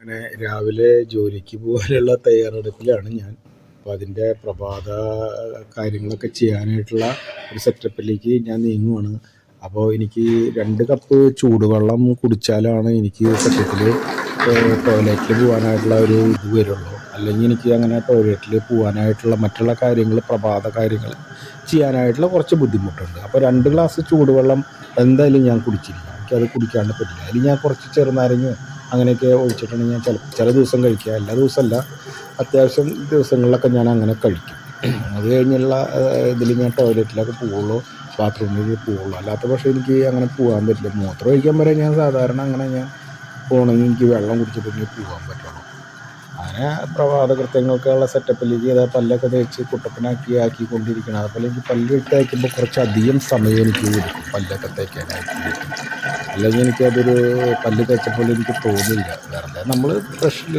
അങ്ങനെ രാവിലെ ജോലിക്ക് പോകാനുള്ള തയ്യാറെടുപ്പിലാണ് ഞാൻ. അപ്പോൾ അതിന്റെ പ്രഭാത കാര്യങ്ങളൊക്കെ ചെയ്യാനായിട്ടുള്ള ഒരു സെറ്റപ്പിലേക്ക് ഞാൻ നീങ്ങുവാണ്. അപ്പോൾ എനിക്ക് രണ്ട് കപ്പ് ചൂടുവെള്ളം കുടിച്ചാലാണ് എനിക്ക് സത്യത്തിൽ ടോയ്ലറ്റിൽ പോകാനായിട്ടുള്ള ഒരു ഇത് വരുള്ളൂ. അല്ലെങ്കിൽ എനിക്ക് അങ്ങനെ ടോയ്ലറ്റിൽ പോകാനായിട്ടുള്ള മറ്റുള്ള കാര്യങ്ങൾ പ്രഭാത കാര്യങ്ങൾ ചെയ്യാനായിട്ടുള്ള കുറച്ച് ബുദ്ധിമുട്ടുണ്ട്. അപ്പോൾ രണ്ട് ഗ്ലാസ് ചൂടുവെള്ളം എന്തായാലും ഞാൻ കുടിച്ചിരിക്കും എനിക്കത് കുടിക്കാണ്ട് പറ്റില്ല. അതിൽ ഞാൻ കുറച്ച് ചെറുനാരങ്ങയോ അങ്ങനെയൊക്കെ ഒഴിച്ചിട്ടാണ് ഞാൻ ചില ചില ദിവസം കഴിക്കുക. എല്ലാ ദിവസമല്ല. അത്യാവശ്യം ദിവസങ്ങളിലൊക്കെ ഞാൻ അങ്ങനെ കഴിക്കും. അത് കഴിഞ്ഞുള്ള ഇതിൽ ഞാൻ ടോയ്ലറ്റിലൊക്കെ പോവുള്ളൂ. ബാത്റൂമിൽ പോവുള്ളൂ. അല്ലാത്ത പക്ഷേ എനിക്ക് അങ്ങനെ പോകാൻ പറ്റില്ല. മൂത്രം ഒഴിക്കാൻ വരെ ഞാൻ സാധാരണ അങ്ങനെ ഞാൻ പോകണമെങ്കിൽ എനിക്ക് വെള്ളം കുടിച്ചിട്ടെങ്കിൽ പോകാൻ പറ്റുള്ളൂ. അങ്ങനെ പ്രഭാത കൃത്യങ്ങൾക്കുള്ള സെറ്റപ്പിലേക്ക് ഇതാ പല്ലൊക്കെ തേച്ച് കുട്ടപ്പനാക്കി ആക്കിക്കൊണ്ടിരിക്കണം അതുപോലെ എനിക്ക് പല്ല് ഇട്ട് അയക്കുമ്പോൾ കുറച്ചധികം സമയം എനിക്ക് എടുക്കും. പല്ലൊക്കെ തേക്കാനായിട്ട്. അല്ലെങ്കിൽ എനിക്കതൊരു പല്ല് തേച്ചപ്പോൾ എനിക്ക് തോന്നില്ല വെറുതെ നമ്മൾ ബ്രഷിൽ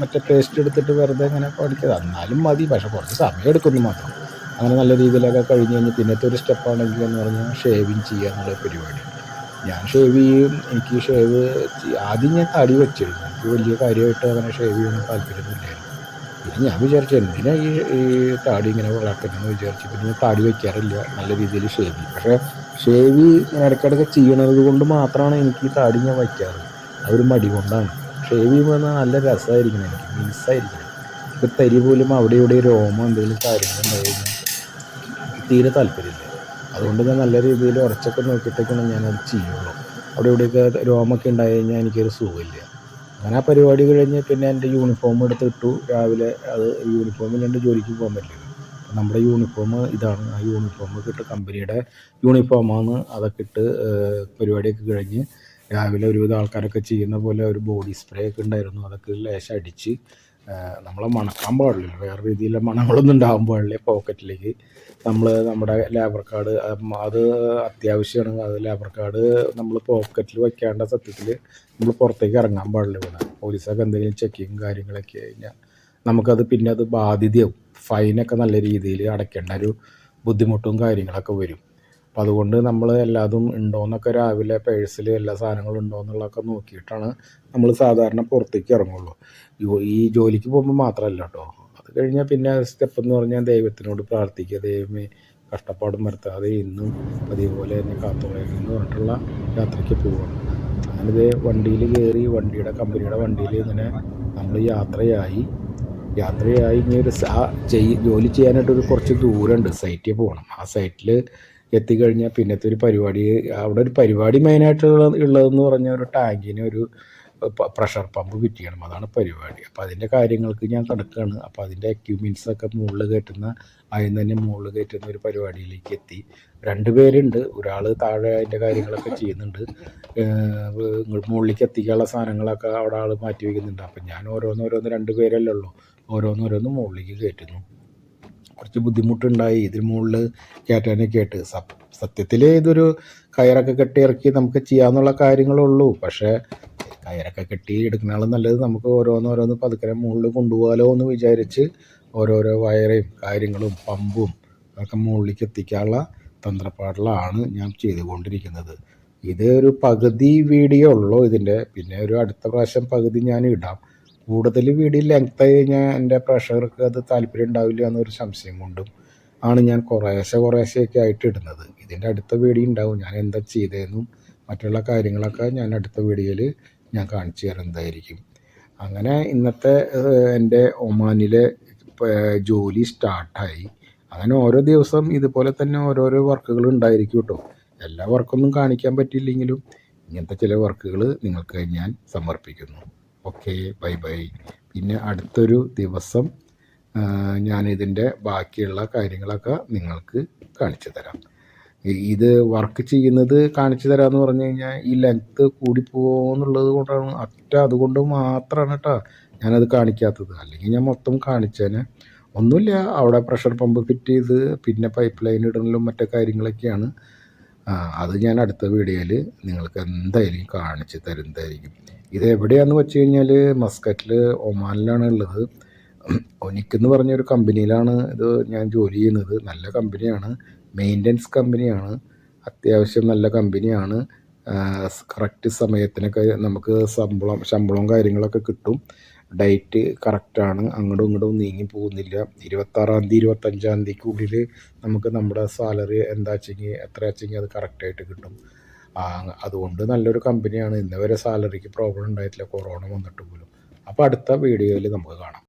മറ്റേ പേസ്റ്റ് എടുത്തിട്ട് വെറുതെ ഇങ്ങനെ പഠിക്കുക എന്നാലും മതി. പക്ഷെ കുറച്ച് സമയം എടുക്കുന്നു മാത്രം. അങ്ങനെ നല്ല രീതിയിലൊക്കെ കഴിഞ്ഞ് കഴിഞ്ഞ് പിന്നത്തെ ഒരു സ്റ്റെപ്പാണെങ്കിൽ എന്ന് പറഞ്ഞാൽ ഷേവിങ് ചെയ്യുക എന്നുള്ള പരിപാടി. ഞാൻ ഷേവ് ചെയ്യും. എനിക്ക് ഷേവ് ആദ്യം ഞാൻ തടി വെച്ചിരുന്നു. എനിക്ക് വലിയ കാര്യമായിട്ട് അങ്ങനെ ഷേവ് ചെയ്യാൻ താല്പര്യമൊന്നുമില്ലായിരുന്നു പിന്നെ ഞാൻ വിചാരിച്ചു എന്തിനാ ഈ ഈ താടി ഇങ്ങനെ വളർത്തണമെന്ന് വിചാരിച്ചു പിന്നെ താടി വയ്ക്കാറില്ല നല്ല രീതിയിൽ ഷേവ് പക്ഷേ ഷേവ് ഇടയ്ക്കിടയ്ക്ക് ചെയ്യണത് കൊണ്ട് മാത്രമാണ് എനിക്ക് ഈ താടി ഞാൻ വയ്ക്കാറ്. ആ ഒരു മടി കൊണ്ടാണ്. ഷേവ് ചെയ്യുമ്പോൾ എന്നാൽ നല്ല രസമായിരിക്കണം എനിക്ക്. മിസ്സായിരിക്കണം ഇപ്പോൾ തരി പോലും അവിടെ ഇവിടെ രോമം എന്തെങ്കിലും കാര്യങ്ങളുണ്ടായിരുന്നു തീരെ താല്പര്യമില്ല. അതുകൊണ്ട് ഞാൻ നല്ല രീതിയിൽ ഉറച്ചൊക്കെ നോക്കിയിട്ടൊക്കെയാണ് ഞാനത് ചെയ്യുള്ളൂ. അവിടെ ഇവിടെയൊക്കെ രോമൊക്കെ ഉണ്ടായി കഴിഞ്ഞാൽ എനിക്കൊരു സുഖമില്ല. അങ്ങനെ ആ പരിപാടി കഴിഞ്ഞ് പിന്നെ എന്റെ യൂണിഫോം എടുത്ത് ഇട്ടു. രാവിലെ അത് യൂണിഫോമില്ലാണ്ട് ജോലിക്ക് പോകാൻ പറ്റില്ല. നമ്മുടെ യൂണിഫോം ഇതാണ്. ആ യൂണിഫോം കിട്ട് കമ്പനിയുടെ യൂണിഫോമാണ് അതൊക്കെ ഇട്ട് പരിപാടിയൊക്കെ കഴിഞ്ഞ് രാവിലെ ഒരുവിധം ആൾക്കാരൊക്കെ ചെയ്യുന്ന പോലെ ഒരു ബോഡി സ്പ്രേ ഒക്കെ ഉണ്ടായിരുന്നു. അതൊക്കെ ലേശം അടിച്ച് നമ്മളെ മണക്കാൻ പാടില്ല. വേറെ രീതിയിലെ മണങ്ങളൊന്നും ഉണ്ടാകാൻ പാടില്ല. പോക്കറ്റിലേക്ക് നമ്മൾ നമ്മുടെ ലേബർ കാർഡ് അത് അത്യാവശ്യമാണ് അത് ലേബർ കാർഡ് നമ്മൾ പോക്കറ്റിൽ വയ്ക്കേണ്ട സത്യത്തിൽ നമ്മൾ പുറത്തേക്ക് ഇറങ്ങാൻ പാടില്ല ഇവിടെ. പോലീസൊക്കെ എന്തെങ്കിലും ചെക്കിങ് കാര്യങ്ങളൊക്കെ കഴിഞ്ഞാൽ നമുക്കത് പിന്നെ അത് ബാധ്യതയാവും. ഫൈനൊക്കെ നല്ല രീതിയിൽ അടയ്ക്കേണ്ട ഒരു ബുദ്ധിമുട്ടും കാര്യങ്ങളൊക്കെ വരും. അപ്പം അതുകൊണ്ട് നമ്മൾ എല്ലാതും ഉണ്ടോയെന്നൊക്കെ രാവിലെ പേഴ്സിൽ എല്ലാ സാധനങ്ങളും ഉണ്ടോ എന്നുള്ളതൊക്കെ നോക്കിയിട്ടാണ് നമ്മൾ സാധാരണ പുറത്തേക്ക് ഇറങ്ങുള്ളൂ. ഈ ജോലിക്ക് പോകുമ്പോൾ മാത്രമല്ല കേട്ടോ അത് കഴിഞ്ഞാൽ പിന്നെ സ്റ്റെപ്പ് എന്ന് പറഞ്ഞാൽ ദൈവത്തിനോട് പ്രാർത്ഥിക്കുക. ദൈവമേ കഷ്ടപ്പാടും വരുത്താതെ ഇന്നും അതേപോലെ തന്നെ കാത്തോളയം എന്ന് പറഞ്ഞിട്ടുള്ള യാത്രയ്ക്ക് പോവുകയാണ് ഇതേ വണ്ടിയിൽ കയറി വണ്ടിയുടെ കമ്പനിയുടെ വണ്ടിയിൽ ഇങ്ങനെ നമ്മൾ യാത്രയായി. യാത്രയായി ഇനി ഒരു ജോലി ചെയ്യാനായിട്ട് ഒരു കുറച്ച് ദൂരമുണ്ട് സൈറ്റിൽ പോകണം ആ സൈറ്റിൽ എത്തിക്കഴിഞ്ഞാൽ പിന്നത്തെ ഒരു പരിപാടി അവിടെ ഒരു പരിപാടി മെയിനായിട്ടുള്ള ഉള്ളതെന്ന് പറഞ്ഞാൽ ഒരു ടാങ്കിന് ഒരു പ്രഷർ പമ്പ് ഫിറ്റ് ചെയ്യണം അതാണ് പരിപാടി. അപ്പോൾ അതിന്റെ കാര്യങ്ങൾക്ക് ഞാൻ കിടക്കുകയാണ് അപ്പോൾ അതിന്റെ എക്യുപ്മെൻസൊക്കെ മുകളിൽ കയറ്റുന്ന അതിന് തന്നെ മുകളിൽ കയറ്റുന്ന ഒരു പരിപാടിയിലേക്ക് എത്തി. രണ്ട് പേരുണ്ട്. ഒരാൾ താഴെ അതിന്റെ കാര്യങ്ങളൊക്കെ ചെയ്യുന്നുണ്ട്. മുകളിലേക്ക് എത്തിക്കാനുള്ള സാധനങ്ങളൊക്കെ അവിടെ ആൾ മാറ്റി വയ്ക്കുന്നുണ്ട് അപ്പം ഞാൻ ഓരോന്നോരോന്ന് രണ്ട് പേരല്ലേ ഉള്ളൂ. ഓരോന്നോരോന്ന് മുകളിലേക്ക് കയറ്റുന്നു. കുറച്ച് ബുദ്ധിമുട്ടുണ്ടായി. ഇതിന് മുകളിൽ കയറ്റാനൊക്കെ ആയിട്ട് സത്യത്തിൽ ഇതൊരു കയറൊക്കെ കെട്ടി ഇറക്കി നമുക്ക് ചെയ്യാമെന്നുള്ള കാര്യങ്ങളുള്ളൂ. പക്ഷേ കയറൊക്കെ കെട്ടി എടുക്കുന്നതാണ് നല്ലത് നമുക്ക് ഓരോന്നോരോന്ന് പതുക്കെ മുകളിൽ കൊണ്ടുപോകാലോ എന്ന് വിചാരിച്ച് ഓരോരോ വയറേയും കാര്യങ്ങളും പമ്പും ഒക്കെ മുകളിലേക്ക് എത്തിക്കാനുള്ള തന്ത്രപ്പാടിലാണ് ഞാൻ ചെയ്തുകൊണ്ടിരിക്കുന്നത്. ഇത് ഒരു പകുതി വീഡിയോ ഉള്ളൂ ഇതിന്റെ. പിന്നെ ഒരു അടുത്ത പ്രാവശ്യം പകുതി ഞാൻ ഇടാം. കൂടുതൽ വീഡിയോ ലെങ്ത് ആയി കഴിഞ്ഞാൽ എന്റെ പ്രേക്ഷകർക്ക് അത് താല്പര്യം ഉണ്ടാവില്ല എന്നൊരു സംശയം കൊണ്ടും ആണ് ഞാൻ കുറേശ്ശെ കുറേശ്ശെയൊക്കെ ആയിട്ട് ഇടുന്നത്. ഇതിന്റെ അടുത്ത വീഡിയോ ഉണ്ടാവും. ഞാൻ എന്താ ചെയ്തതെന്നും മറ്റുള്ള കാര്യങ്ങളൊക്കെ ഞാൻ അടുത്ത വീഡിയോയിൽ ഞാൻ കാണിച്ചു തരുന്നതായിരിക്കും അങ്ങനെ ഇന്നത്തെ എന്റെ ഒമാനിലെ ജോലി സ്റ്റാർട്ടായി അങ്ങനെ ഓരോ ദിവസം ഇതുപോലെ തന്നെ ഓരോരോ വർക്കുകൾ ഉണ്ടായിരിക്കും കേട്ടോ. എല്ലാ വർക്കൊന്നും കാണിക്കാൻ പറ്റിയില്ലെങ്കിലും ഇങ്ങനത്തെ ചില വർക്കുകൾ നിങ്ങൾക്ക് ഞാൻ സമർപ്പിക്കുന്നു. Okay bye bye. പിന്നെ അടുത്തൊരു ദിവസം ഞാനിതിന്റെ ബാക്കിയുള്ള കാര്യങ്ങളൊക്കെ നിങ്ങൾക്ക് കാണിച്ചു തരാം. ഇത് വർക്ക് ചെയ്യുന്നത് കാണിച്ചു തരാമെന്ന് പറഞ്ഞു കഴിഞ്ഞാൽ ഈ ലെങ്ത്ത് കൂടിപ്പോകുന്നുള്ളത് കൊണ്ടാണ്. അറ്റ അതുകൊണ്ട് മാത്രമാണ് കേട്ടോ ഞാനത് കാണിക്കാത്തത്. അല്ലെങ്കിൽ ഞാൻ മൊത്തം കാണിച്ചേനെ. ഒന്നുമില്ല അവിടെ പ്രഷർ പമ്പ് ഫിറ്റ് ചെയ്ത് പിന്നെ പൈപ്പ് ലൈൻ ഇടണലും മറ്റു കാര്യങ്ങളൊക്കെയാണ്. അത് ഞാൻ അടുത്ത വീഡിയോയിൽ നിങ്ങൾക്ക് എന്തായാലും കാണിച്ച് തരുന്നതായിരിക്കും. ഇത് എവിടെയാണെന്ന് വെച്ച് കഴിഞ്ഞാൽ മസ്കറ്റിൽ ഒമാനിലാണ് ഉള്ളത്. ഒനിക്കെന്ന് പറഞ്ഞൊരു കമ്പനിയിലാണ് ഇത് ഞാൻ ജോലി ചെയ്യുന്നത്. നല്ല കമ്പനിയാണ്. മെയിന്റനൻസ് കമ്പനിയാണ്. അത്യാവശ്യം നല്ല കമ്പനിയാണ്. കറക്റ്റ് സമയത്തിനൊക്കെ നമുക്ക് ശമ്പളം ശമ്പളവും കാര്യങ്ങളൊക്കെ കിട്ടും. ഡേറ്റ് കറക്റ്റാണ്. അങ്ങോട്ടും ഇങ്ങോട്ടും നീങ്ങി പോകുന്നില്ല. ഇരുപത്താറാം തീയതി ഇരുപത്തഞ്ചാം തീയതിക്കുള്ളിൽ നമുക്ക് നമ്മുടെ സാലറി എന്താ വെച്ചെങ്കിൽ എത്ര വെച്ചെങ്കിൽ അത് കറക്റ്റായിട്ട് കിട്ടും. അതുകൊണ്ട് നല്ലൊരു കമ്പനിയാണ് ഇന്നവരെ സാലറിക്ക് പ്രോബ്ലം ഉണ്ടായിട്ടില്ല. കൊറോണ വന്നിട്ട് പോലും. അപ്പോൾ അടുത്ത വീഡിയോയിൽ നമുക്ക് കാണാം.